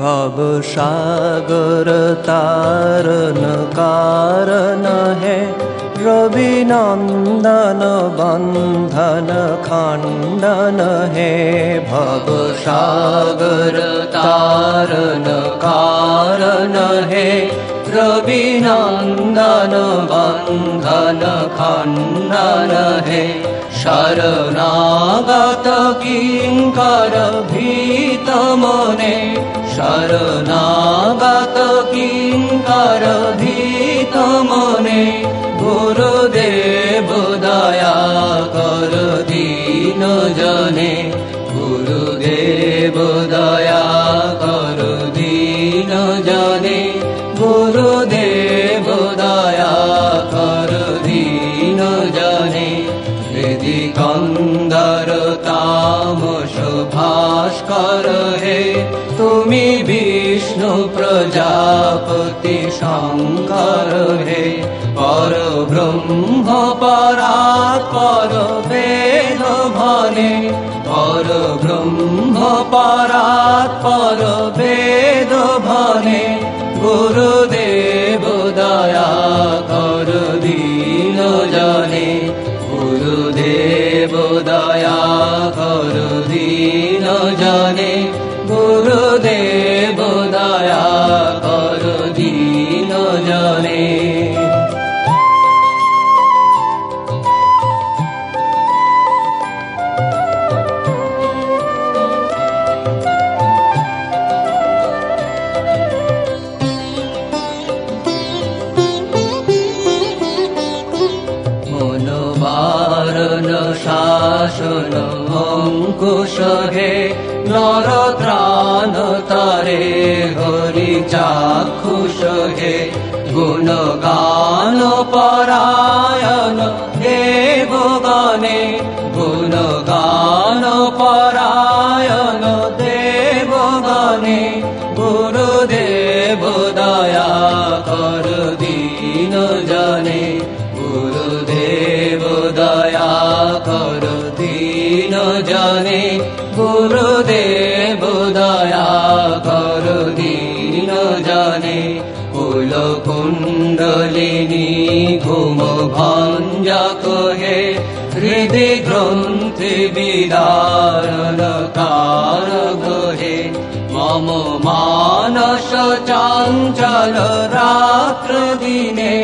भवसागर तारन कारण है। रविनन्दन बन्धन खण्डन हे। रविन्दनबन्धनखण्डन हे। भगरतारकार बन्धन खण्डन हे। शरणागत किङ्कर भीतमने শরণাগত কিঙ্কর ভীত মনে? গুরুদেব দয়া কর দীন জনে। গুরুদেব দয়া কর দীন জনে। গুরুদেব দয়া কর দীন জনে। হৃদি কন্দর তামস ভাস্কর হে তুমি বিষ্ণু প্রজাপতি শঙ্কর হে পর ব্রহ্ম পরাৎ পর বেদ ভনে পর ব্রহ্ম পরাৎ পর বেদ ভনে গুরুদেব দয়া কর। কর দীন জনে মনোবারণ শাসন অঙ্কুশ হে নর চাক্ষুষ হে গুণ গান পরায়ণ দেবগণে গুণ গান পরায়ণ দেবগণে গুরুদেব দয়া কর দীন জনে গুরুদেব দয়া কর দীন জনে গুরুদেব কুল কুণ্ডলিনী ঘুম ভঞ্জক হে হৃদয় গ্রন্থি বিদারণ কারগ হে। মম মানস চঞ্চল রাত্র দিনে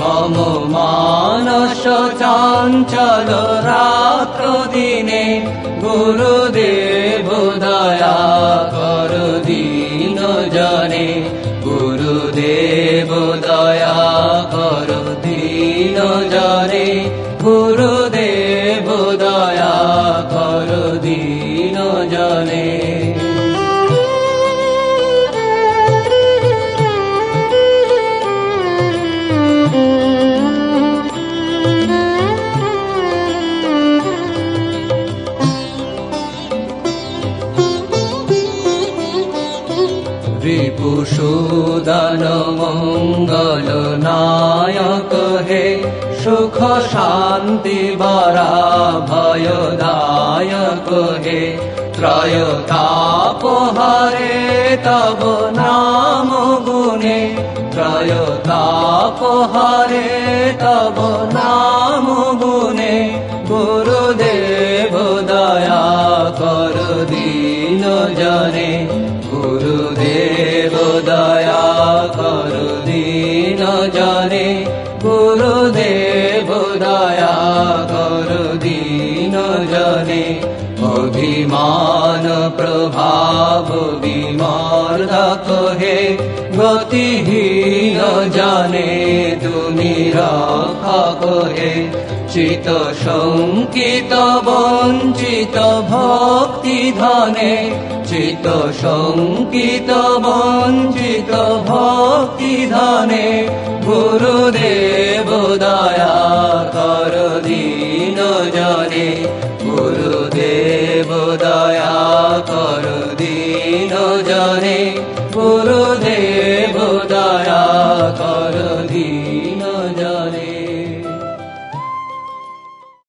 মম মানস চঞ্চল রাত্র দিনে গুরুদেব রিপুসুদন মঙ্গল নায়ক হে, সুখ শান্তি বরা ভয়দায়ক হে। ত্রয় তাপহারে তব নাম গুণে ত্রয় তাপহারে তব নাম গুণে, গুরুদেব দয়া কর দীন জনে। প্রভাব বিমর্দক হে গতিহীন জানে তুমি রক্ষক হে চিত শঙ্কিত বঞ্চিত ভক্তি ধনে চিত শঙ্কিত বঞ্চিত ভক্তি ধনে গুরুদেব দয়া কর দীন জনে করদিন জরে গুরুদেব দয়া কর।